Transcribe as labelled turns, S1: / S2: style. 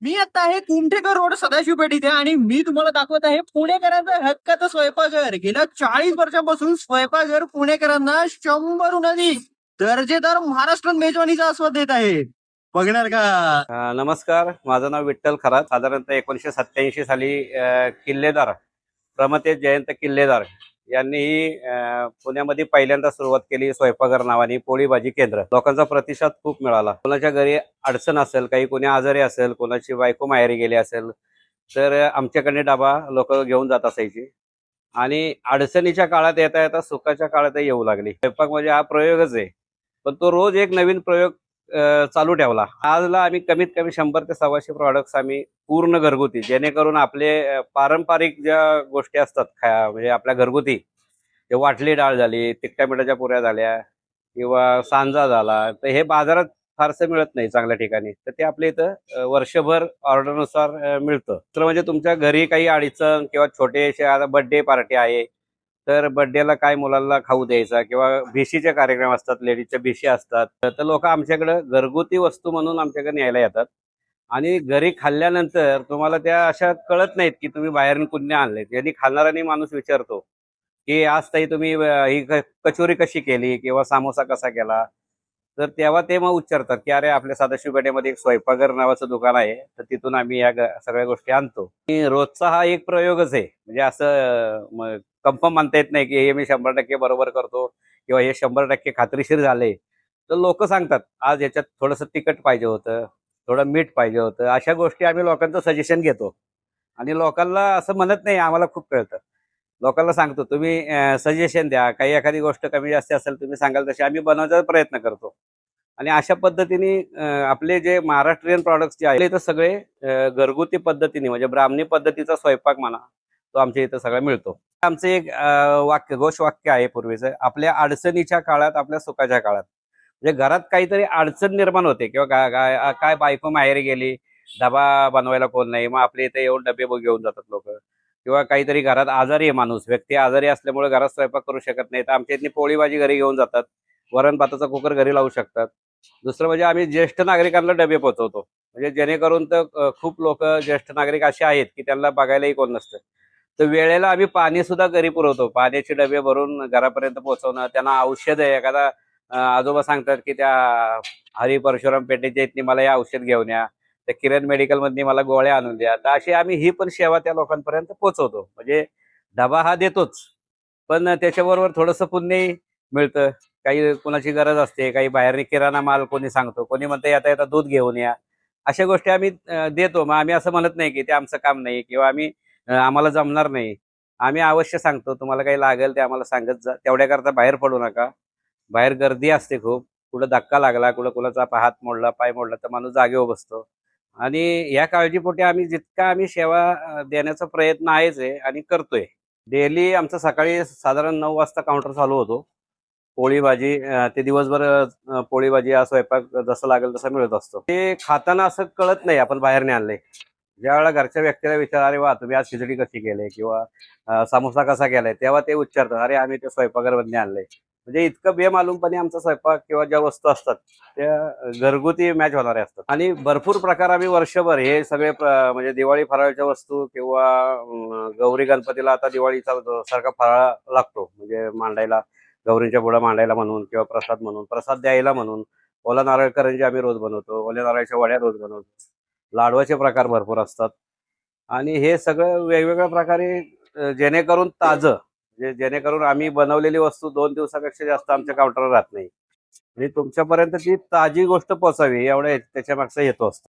S1: मी आता आहे कुमठेकर रोड सदाशिव पेठ इथे आणि मी तुम्हाला दाखवत आहे पुणेकरांचं हक्काचं स्वयंपाकघर. गेल्या चाळीस वर्षापासून स्वयंपाकघर पुणेकरांना शंभर अधिक दर्जेदार महाराष्ट्र मेजवानीचा आस्वाद देत आहे. बघणार का?
S2: अ, नमस्कार. माझं नाव विठ्ठल खरात. साधारणतः एकोणीसशे सत्याऐंशी साली अ, किल्लेदार प्रमतेश जयंत किल्लेदार. यांनी पुण्यामध्ये पहिल्यांदा सुरुवात केली स्वयंपाकघर नावाने पोळी भाजी केंद्र. लोकांचा प्रतिसाद खूप मिळाला. कोणाच्या घरी अडचण असेल काही कोणी आजारी असेल कोणाची बायको माहेरी गेली असेल तर आमच्याकडे डबा लोक घेऊन जात असायची. आणि अडचणीच्या काळात येता येता सुखाच्या काळात येऊ लागली. स्वयंपाक म्हणजे हा प्रयोगच आहे. पण तो रोज एक नवीन प्रयोग चालू ठेवला. आजला आम्ही कमीत कमी शंभर ते सव्वाशे प्रॉडक्ट्स आम्ही पूर्ण घरगुती जेणेकरून आपले पारंपरिक ज्या गोष्टी असतात खा म्हणजे आपल्या घरगुती जे वाटली डाळ झाली तिखट्या मिठाच्या पुऱ्या झाल्या किंवा सांजा झाला तर हे बाजारात फारसं मिळत नाही चांगल्या ठिकाणी. तर ते आपल्या इथं वर्षभर ऑर्डरनुसार मिळतं. तर म्हणजे तुमच्या घरी काही अडचण किंवा छोटेसे आता बर्थडे पार्टी आहे तर बर्थडेला काय मुलांना खाऊ द्यायचा किंवा भिशीचे कार्यक्रम असतात लेडीजच्या भिशी असतात. तर लोक आमच्याकडं घरगुती वस्तू म्हणून आमच्याकडे न्यायला येतात. आणि घरी खाल्ल्यानंतर तुम्हाला त्या अशा कळत नाहीत की तुम्ही बाहेरून कुणी आणले यांनी खाणाराने माणूस विचारतो की आज ताई तुम्ही ही कचोरी कशी केली किंवा सामोसा कसा केला? तर तेव्हा ते मग उच्चारतात की अरे आपल्या सदाशिव पेठेमध्ये एक स्वयंपाकघर नावाचं दुकान आहे. तर तिथून आम्ही या सगळ्या गोष्टी आणतो. आणि रोजचा हा एक प्रयोगच आहे. म्हणजे असं कन्फर्म म्हणता येत नाही की हे मी शंभर टक्के बरोबर करतो किंवा हे शंभर टक्के खात्रीशीर झाले तर लोक सांगतात आज याच्यात थोडंसं तिखट पाहिजे होतं थोडं मीठ पाहिजे होतं. अशा गोष्टी आम्ही लोकांचं सजेशन घेतो. आणि लोकांना असं म्हणत नाही आम्हाला खूप कळतं. लोकांना सांगतो तुम्ही सजेशन द्या. काही एखादी गोष्ट कमी जास्त असेल तुम्ही सांगाल तशी. आम्ही बनवायचा प्रयत्न करतो. आणि अशा पद्धतीने आपले जे महाराष्ट्रीयन प्रॉडक्ट्स जे आहेत ते सगळे घरगुती पद्धतीने म्हणजे ब्राह्मणी पद्धतीचा स्वयंपाक म्हणा तो आमच्या इथं सगळा मिळतो. आमचं एक वाक्य घोष वाक्य आहे पूर्वीचं आपल्या अडचणीच्या काळात आपल्या सुखाच्या काळात. म्हणजे घरात काहीतरी अडचण निर्माण होते किंवा काय बायको माहेरी गेली डबा बनवायला कोण नाही मग आपल्या इथे येऊन डबे घेऊन जातात लोक. किंवा काहीतरी घरात आजारी आहे माणूस व्यक्ती आजारी असल्यामुळे घरात स्वयंपाक करू शकत नाही तर आमच्या इथली पोळी भाजी घरी घेऊन जातात. वरण भाताचा कुकर घरी लावू शकतात. दुसरं म्हणजे आम्ही ज्येष्ठ नागरिकांना डबे पोहोचवतो म्हणजे जेणेकरून तर खूप लोक ज्येष्ठ नागरिक असे आहेत की त्यांना बघायलाही कोण नसतं. तर वेळेला आम्ही पाणी सुद्धा घरी पुरवतो. पाण्याचे डबे भरून घरापर्यंत पोहोचवणं त्यांना औषध आहे. एखादा आजोबा सांगतात की त्या हरी परशुराम पेठेच्या इथनी मला हे औषध घेऊन या. त्या किरण मेडिकलमधनी मला गोळ्या आणून द्या. तर अशी आम्ही ही पण सेवा त्या लोकांपर्यंत पोहोचवतो म्हणजे डबा हा देतोच. पण त्याच्याबरोबर थोडंसं पुण्यही मिळतं. काही कोणाची गरज असते काही बाहेरने किराणा माल कोणी सांगतो कोणी म्हणतं येता येता दूध घेऊन या. अशा गोष्टी आम्ही देतो. मग आम्ही असं म्हणत नाही की ते आमचं काम नाही किंवा आम्ही आम्हाला जमणार नाही. आम्ही अवश्य सांगतो तुम्हाला काही लागेल ते आम्हाला सांगत जा. तेवढ्याकरता बाहेर पडू नका. बाहेर गर्दी असते खूप. कुठं धक्का लागला कुठं कुणाचा हात मोडला पाय मोडला तर माणूस जागेवर बसतो. आणि या काळजीपोटी आम्ही जितका आम्ही सेवा देण्याचा प्रयत्न आहेच आहे आणि करतोय. डेली आमचं सकाळी साधारण नऊ वाजता काउंटर चालू होतो. पोळी भाजी ते दिवसभर पोळी भाजी हा स्वयंपाक जसं लागेल तसं मिळत असतो. ते खाताना असं कळत नाही आपण बाहेरने आणले. ज्या वेळेला घरच्या व्यक्तीला विचार अरे वा तुम्ही आज खिचडी कशी केली? किंवा समोसा कसा केलाय? तेव्हा ते उच्चारतात अरे आम्ही ते स्वयंपाकघरमधने आणले. म्हणजे इतकं बेमालूमपणे आमचा स्वयंपाक किंवा ज्या वस्तू असतात त्या घरगुती मॅच होणारे असतात. आणि भरपूर प्रकार आम्ही वर्षभर हे सगळे म्हणजे दिवाळी फराळच्या वस्तू किंवा गौरी गणपतीला आता दिवाळीचा सारखा फराळ लागतो. म्हणजे मांडायला गौरींच्या बुडा मांडायला म्हणून किंवा प्रसाद म्हणून प्रसाद द्यायला म्हणून ओला नारळ करंजी आम्ही रोज बनवतो ओल्या नारळाच्या वड्या रोज बनवतो. लाडवाचे प्रकार भरपूर असतात. आणि हे सगळं वेगवेगळ्या प्रकारे जेणेकरून ताजं जे जेणेकरून आम्ही बनवलेली वस्तू दोन दिवसापेक्षा जास्त आमच्या काउंटरवर राहत नाही. आणि तुमच्यापर्यंत ती ताजी गोष्ट पोचावी एवढ्या त्याच्या मागचा हेतू असतो.